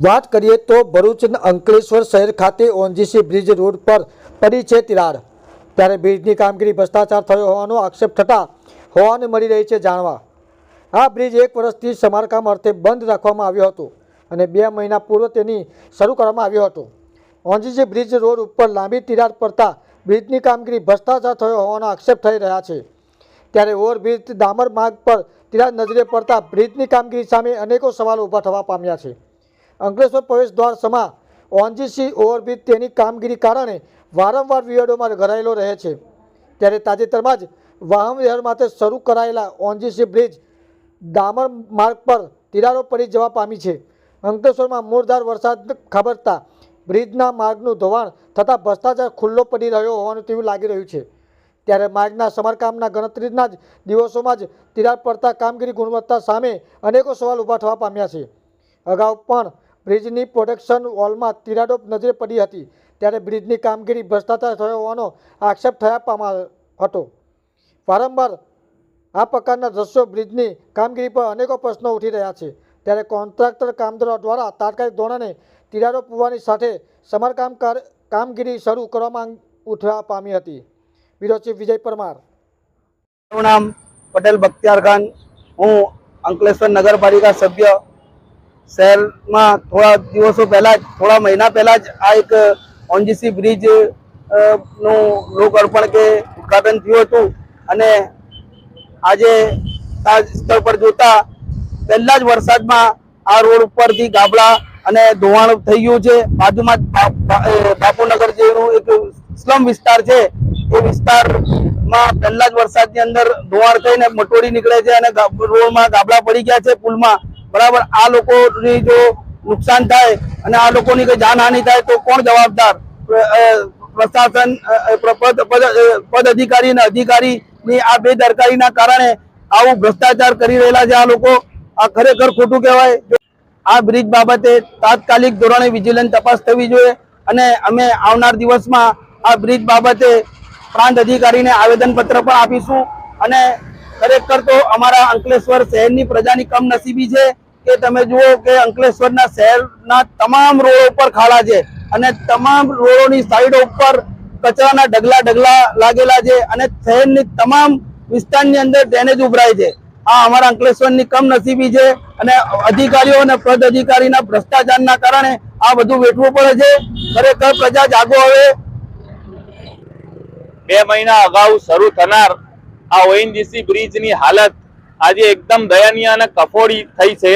વાત કરીએ તો ભરૂચના અંકલેશ્વર શહેર ખાતે ઓનજીસી બ્રિજ રોડ પર પડી છે તિરાડ. ત્યારે બ્રિજની કામગીરી ભ્રષ્ટાચાર થયો હોવાનો આક્ષેપ થતા હોવાને મળી રહી છે જાણવા. આ બ્રિજ એક વર્ષથી સમારકામ અર્થે બંધ રાખવામાં આવ્યો હતો અને બે મહિના પૂર્વ તેની શરૂ કરવામાં આવ્યો હતો. ઓનજીસી બ્રિજ રોડ ઉપર લાંબી તિરાડ પડતા બ્રિજની કામગીરી ભ્રષ્ટાચાર થયો હોવાનો આક્ષેપ થઈ રહ્યા છે. ત્યારે ઓવરબ્રિજ ડામર માર્ગ પર તિરાડ નજરે પડતા બ્રિજની કામગીરી સામે અનેકો સવાલો ઊભા થવા પામ્યા છે. અંકલેશ્વર પ્રવેશ દ્વાર સમા ઓનજીસી ઓવરબ્રિજ તેની કામગીરી કારણે વારંવાર વિવાદોમાં ઘરાયેલો રહે છે. ત્યારે તાજેતરમાં જ વાહન વ્યવહાર માટે શરૂ કરાયેલા ઓનજીસી બ્રિજ ડામર માર્ગ પર તિરાડો પડી જવા પામી છે. અંકલેશ્વરમાં મૂળધાર વરસાદ ખાબરતા બ્રિજના માર્ગનું ધોવાણ થતાં ભ્રષ્ટાચાર ખુલ્લો પડી રહ્યો હોવાનું તેવું લાગી રહ્યું છે. ત્યારે માર્ગના સમારકામના ગણતરીના જ દિવસોમાં જ તિરાડ પડતા કામગીરી ગુણવત્તા સામે અનેકો સવાલ ઊભા થવા પામ્યા છે. અગાઉ પણ બ્રિજની પ્રોટેક્શન વોલમાં તિરાડો નજરે પડી હતી. ત્યારે બ્રિજની કામગીરી ભ્રષ્ટાચાર થયો હોવાનો આક્ષેપ થયા પામા હતો. વારંવાર આ પ્રકારના દ્રશ્યો બ્રિજની કામગીરી પર અનેકો પ્રશ્નો ઉઠી રહ્યા છે. ત્યારે કોન્ટ્રાક્ટર કામદારો દ્વારા તાત્કાલિક ધોરણે તિરાડો પૂરવાની સાથે સમારકામ કામગીરી શરૂ કરવામાં ઉઠવા પામી હતી. Bureau chief Vijay Parmar. મારું નામ પટેલ બખ્તિયાર ખાન. હું અંકલેશ્વર નગરપાલિકા સભ્ય શહેરમાં થોડા દિવસો પહેલા જ, થોડા મહિના પહેલા જ આ એક ઓનજીસી બ્રિજનું લોકાર્પણ કે ઉદઘાટન થયું હતું. અને આજે આ સ્થળ પર જોતા પહેલા જ વરસાદમાં આ રોડ ઉપરથી ગાબડા અને ધોવાણ થઈ ગયું છે. બાજુમાં બાપુનગર જેનું એક સ્લમ વિસ્તાર છે. એ વિસ્તારમાં પહેલા જ વરસાદની અંદર ધોવાણ થઈને મટોડી નીકળે છે અને રોડમાં ગાબડા પડી ગયા છે પુલમાં. બરાબર? આ લોકોની જો નુકસાન થાય અને આ લોકોની કઈ જાનહાનિ થાય તો કોણ જવાબદાર? પ્રશાસન પદ અધિકારી અને અધિકારીની આ બેદરકારીના કારણે આવું ભ્રષ્ટાચાર કરી રહેલા છે આ લોકો. આ ખરેખર ખોટું કહેવાય. આ બ્રિજ બાબતે તાત્કાલિક ધોરણે વિજિલન્સ તપાસ થવી જોઈએ અને અમે આવનાર દિવસમાં આ બ્રિજ બાબતે પ્રાંત અધિકારીને આવેદનપત્ર પણ આપીશું અને ખરેખર તો અમારા અંકલેશ્વર શહેરની પ્રજાની કમનસીબી છે કે તમે જુઓ કે અંકલેશ્વરના શહેરના તમામ રોડ ઉપર ખાડા છે અને તમામ રોડોની સાઈડો ઉપર કચરાના ઢગલા ઢગલા લાગેલા છે અને શહેરની તમામ વિસ્તારની અંદર ડ્રેનેજ ઉભરાય છે. આ અમારા અંકલેશ્વરની કમનસીબી છે અને અધિકારીઓ અને પદ અધિકારીના ભ્રષ્ટાચારના કારણે આ બધું વેઠવું પડે છે. ખરેખર પ્રજા જાગો હવે. બે મહિના અગાઉ શરૂ થનાર આ ઓએનજીસી બ્રિજની હાલત આજે એકદમ દયનીય અને કફોડી થઈ છે.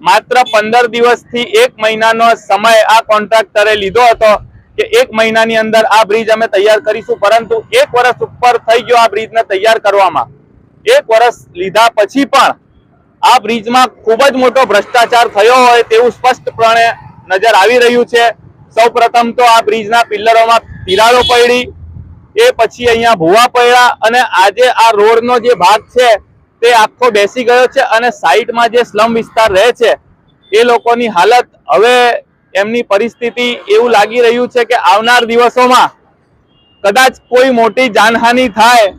માત્ર પંદર દિવસથી એક મહિનાનો સમય આ કોન્ટ્રાક્ટરે લીધો હતો કે એક મહિનાની અંદર આ બ્રિજ અમે તૈયાર કરીશું, પરંતુ એક વર્ષ ઉપર થઈ ગયો આ બ્રિજને તૈયાર કરવામાં. એક વર્ષ લીધા પછી પણ આ બ્રિજમાં ખૂબ જ મોટો ભ્રષ્ટાચાર થયો હોય તેવું સ્પષ્ટપણે નજર આવી રહ્યું છે. સૌ પ્રથમ તો આ બ્રિજના પિલ્લરોમાં તિરાડો પડી એ પછી અહીંયા ભૂવા પડ્યા અને આજે આ રોડનો જે ભાગ છે તે આખો બેસી ગયો છે અને સાઈડમાં જે સ્લમ વિસ્તાર રહે છે, એ લોકોની હાલત હવે એમની પરિસ્થિતિ એવું લાગી રહ્યું છે કે આવનાર દિવસોમાં કદાચ કોઈ મોટી જાનહાનિ થાય,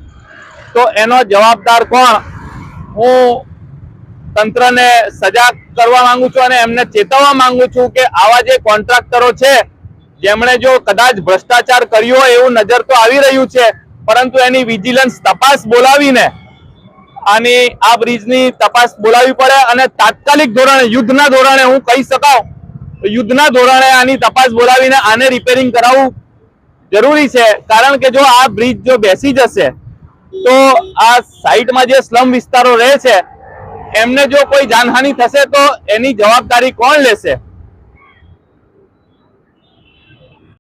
તો એનો જવાબદાર કોણ? હું તંત્રને સજાગ કરવા માંગુ છું અને એમને ચેતવવા માંગુ છું કે આવા જે કોન્ટ્રાક્ટરો છે જેમણે જો કદાચ ભ્રષ્ટાચાર કર્યો હોય એવું નજર તો આવી રહ્યું છે, પરંતુ એની વિજિલન્સ તપાસ બોલાવીને આની આ બ્રિજની તપાસ બોલાવી પડે અને તાત્કાલિક ધોરણે, યુદ્ધના ધોરણે હું કહી શકાઉં, યુદ્ધના ધોરણે આની તપાસ બોલાવીને આને રિપેરિંગ કરાવવું જરૂરી છે. કારણ કે જો આ બ્રિજ જો બેસી જશે, તો આ સાઈડમાં જે સ્લમ વિસ્તારો રહે છે, એમને જો કોઈ જાનહાનિ થશે તો એની જવાબદારી કોણ લેશે?